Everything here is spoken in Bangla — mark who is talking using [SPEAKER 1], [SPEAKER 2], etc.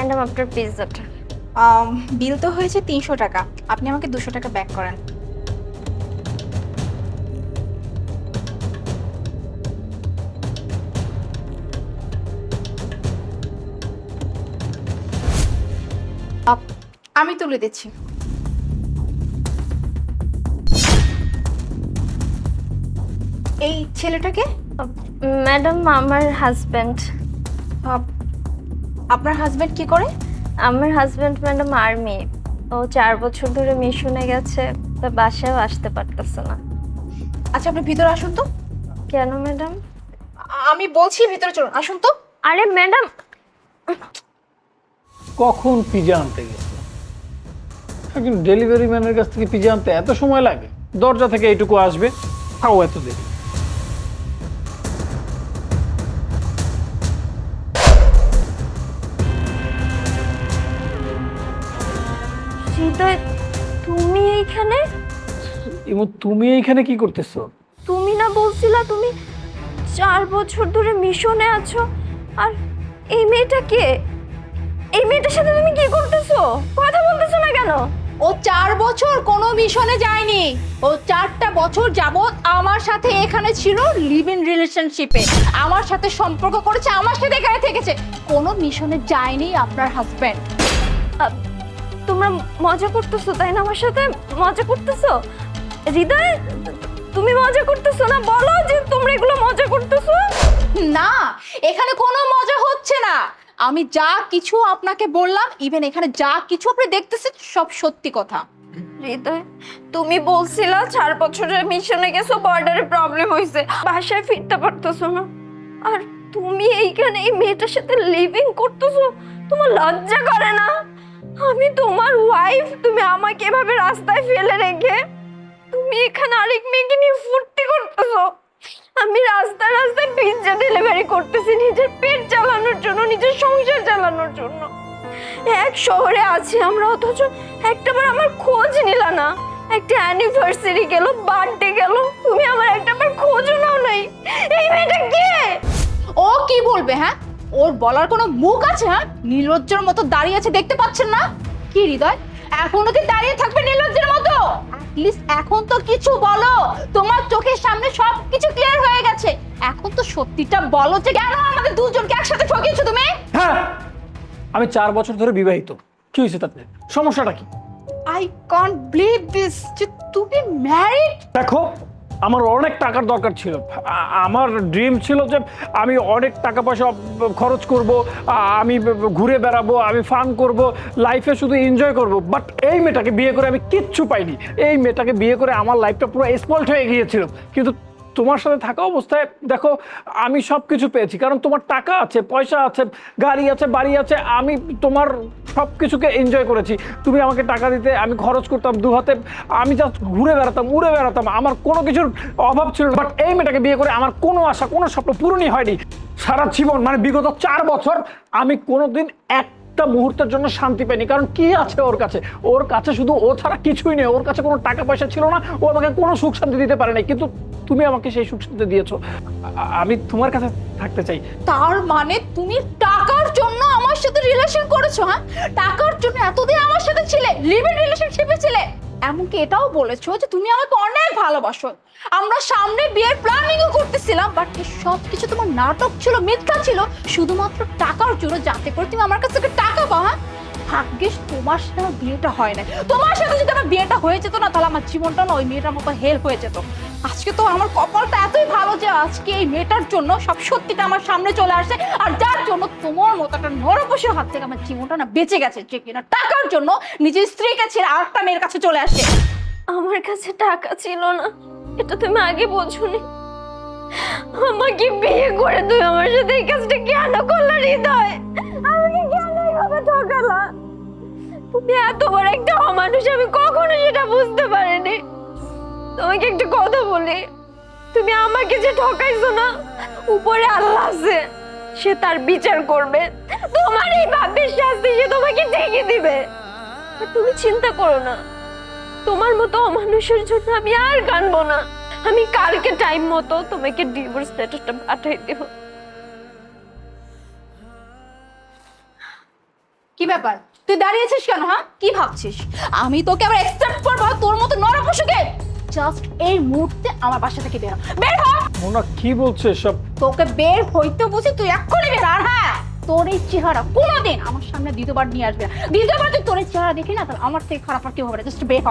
[SPEAKER 1] ম্যাডাম আপনার পিৎজাটা
[SPEAKER 2] বিল তো হয়েছে তিনশো টাকা। আপনি আমাকে দুশো টাকা ব্যাক করেন। আমি তুলে দিচ্ছি। এই ছেলেটাকে?
[SPEAKER 1] ম্যাডাম আমার হাজব্যান্ড
[SPEAKER 2] আপনার হাজবেন্ড কি করে?
[SPEAKER 1] আমার হাজব্যান্ড ম্যাডাম আর্মি ও চার বছর ধরে মিশনে গেছে তা বাসায়ও আসতে পারতেছে না।
[SPEAKER 2] আচ্ছা আপনি ভিতরে আসুন তো।
[SPEAKER 1] কেন ম্যাডাম
[SPEAKER 2] আমি বলছি ভিতরে চলুন আসুন তো।
[SPEAKER 1] আরে ম্যাডাম
[SPEAKER 3] কখন পিজা আনতে গেছে? একজন ডেলিভারি ম্যানের কাছ থেকে পিজা আনতে এত সময় লাগে? দরজা থেকে এইটুকু আসবে তাও এত দেরি।
[SPEAKER 1] হৃদয় তুমি এইখানে?
[SPEAKER 3] এবং তুমি এইখানে কি করতেছো?
[SPEAKER 1] তুমি না বলছিলা তুমি চার বছর ধরে মিশনে আছো আর এই মেয়েটা কে? এই মেয়েটার সাথে তুমি কি করতেছো? কথা বলতেছো না কেন?
[SPEAKER 2] ও চার বছর কোনো মিশনে যায়নি। ও চারটা বছর যাবত আমার সাথে এখানে ছিল লিভ ইন রিলেশনশিপে আমার সাথে সম্পর্ক করেছে আমার সাথে এখানে থেকেছে। কোনো মিশনে যায়নি আপনার হাজব্যান্ড
[SPEAKER 1] তোমরা মজা করতেছো তাই না আমার সাথে? মজা করতেছো? হৃদয় তুমি মজা করতেছো না? বলো যে তোমরা এগুলো মজা করতেছো?
[SPEAKER 2] না এখানে কোনো মজা হচ্ছে না। আমি যা কিছু আপনাকে বললাম ইভেন এখানে যা কিছু আপনি দেখতেছেন সব সত্যি কথা।
[SPEAKER 1] হৃদয় তুমি বলছিলা চার বছরের মিশনে গেছো বর্ডারে প্রবলেম হয়েছে বাসায় ফিরতে পারতেছো না। আর তুমি এইখানে এই মেয়েটার সাথে লিভিং করতেছো? তোমার লজ্জা করে না? আমি তোমার ওয়াইফ তুমি আমাকে এভাবে রাস্তায় ফেলে রেখে তুমি এখানে আরেক মেয়েকে নিয়ে ফুর্তি করতেছো। আমি রাস্তায় রাস্তায় পিৎজা ডেলিভারি করতেছি নিজের পেট চালানোর জন্য, নিজের সংসার চালানোর জন্য। এক শহরে আছি আমরা, অথচ একটাবার আমার খোঁজ নিলা না। একটা অ্যানিভার্সারি গেল বার্থডে গেল, তুমি আমার একটাবার খোঁজও নাও নাই।
[SPEAKER 2] ওর বলার কোনো মুখ আছে হ্যাঁ? নির্লজ্জের মতো দাঁড়িয়ে আছে দেখতে পাচ্ছেন না? কি হৃদয়? এখনও কি দাঁড়িয়ে থাকবে নির্লজ্জের মতো? লিস্ট এখন তো কিছু বলো। তোমার চোখের সামনে সব কিছু ক্লিয়ার হয়ে গেছে। এখন তো সত্যিটা বলো যে কেন আমাদের দুজনকে একসাথে ঠকিয়েছো তুমি?
[SPEAKER 3] হ্যাঁ আমি চার বছর ধরে বিবাহিত। কি হয়েছে তাতে? সমস্যাটা কি?
[SPEAKER 2] আই কন্ট বিলিভ দিস যে তুমি ম্যারিড
[SPEAKER 3] দেখো আমার অনেক টাকার দরকার ছিল। আমার ড্রিম ছিল যে আমি অনেক টাকা পয়সা খরচ করব আমি ঘুরে বেড়াবো, আমি ফান করব লাইফে শুধু এনজয় করব। বাট এই মেয়েটাকে বিয়ে করে আমি কিচ্ছু পাইনি। এই মেয়েটাকে বিয়ে করে আমার লাইফটা পুরো স্পল্ট হয়ে গিয়েছিল। কিন্তু তোমার সাথে থাকা অবস্থায়, দেখো, আমি সব কিছু পেয়েছি। কারণ তোমার টাকা আছে, পয়সা আছে, গাড়ি আছে, বাড়ি আছে, আমি তোমার সব কিছুকে এনজয় করেছি। তুমি আমাকে টাকা দিতে, আমি খরচ করতাম দু হাতে, আমি জাস্ট ঘুরে বেড়াতাম, উড়ে বেড়াতাম। আমার কোনো কিছুর অভাব ছিল বাট এই মেয়েটাকে বিয়ে করে আমার কোনো আশা, কোনো স্বপ্ন পূরণই হয়নি। সারা জীবন মানে বিগত চার বছর আমি কোনোদিন একটা মুহূর্তের জন্য শান্তি পাইনি কারণ কি আছে ওর কাছে? ওর কাছে শুধু ও ছাড়া কিছুই নেই। ওর কাছে কোনো টাকা পয়সা ছিল না। ও আমাকে কোনো সুখ শান্তি দিতে পারে নাই। কিন্তু তুমি আমাকে সেই সুখ শান্তি দিয়েছ। আমি তোমার কাছে থাকতে চাই।
[SPEAKER 2] তার মানে তুমি টাকার জন্য আমার সাথে রিলেশন করেছ হ্যাঁ? টাকার জন্য এতদিন আমার সাথে ছিলে লিভ ইন রিলেশনশিপে ছিলে। এমনকি এটাও বলেছ যে তুমি আমাকে অনেক ভালোবাসো? আমরা সামনে বিয়ের প্ল্যানিংও করতেছিলাম বাট সব কিছু তোমার নাটক ছিল, মিথ্যা ছিল, শুধুমাত্র টাকার জন্য, যাতে করে তুমি আমার কাছে টাকা পাও হ্যাঁ? ভাগ্যিস তোমার সাথে আমার বিয়েটা হয় না তোমার সাথে যদি আমার বিয়েটা হয়ে যেত না, তাহলে আমার জীবনটা না ওই মেয়েটার মতো হেল্প হয়ে যেত। আজকে তো আমার কপালটা এতই ভালো যে আজকে এই মেয়েটার জন্য সব সত্যিটা আমার সামনে চলে আসে, আর যার জন্য তোমার মতো একটা নরপশুর হাত থেকে আমার জীবনটা না বেঁচে গেছে, যে কিনা টাকার জন্য নিজের স্ত্রীকে ছেড়ে আরেকটা মেয়ের কাছে চলে আসে।
[SPEAKER 1] আমার কাছে টাকা ছিল না, এটা তুমি আগে বোঝোনি। আমাকে বিয়ে করে তুমি আমার সাথে এই কাজটা কেন করলে, হৃদয়? এত বড় একটা অমানুষ, আমি কখনো সেটা বুঝতে পারিনি। তোমাকে একটা কথা বলি, তুমি আমাকে যে ঠকাইছো না, উপরে আল্লাহ আছে, সে তার বিচার করবে। তোমার এই ভাবের শাস্তি সে তোমাকে ঠিকই দিবে। তুমি চিন্তা করো না, তোমার মতো অমানুষের জন্য আমি আর কানবো না। আমি কালকে টাইম মতো তোমাকে ডিভোর্স লেটারটা পাঠাই দেব।
[SPEAKER 2] কি ব্যাপার? তুই দাঁড়িয়েছিস কেন হ্যাঁ? কি ভাবছিস? আমি তোকে আবার এক্সেপ্ট করব তোর মতো নরম পশুকে? জাস্ট এই মুহূর্তে আমার বাসা থেকে বের হ। বের হ!
[SPEAKER 3] মোনা কি বলছে সব
[SPEAKER 2] তোকে বের হইতে বুঝি তুই এক্ষুনি বের আর হ্যাঁ তোর এই চেহারা কোনোদিন আমার সামনে দ্বিতীয়বার নিয়ে আসবে না। দ্বিতীয়বার তুই তোর এই চেহারা দেখি না তাহলে আমার থেকে খারাপ আর কেউ হবে না। জাস্ট বের হ।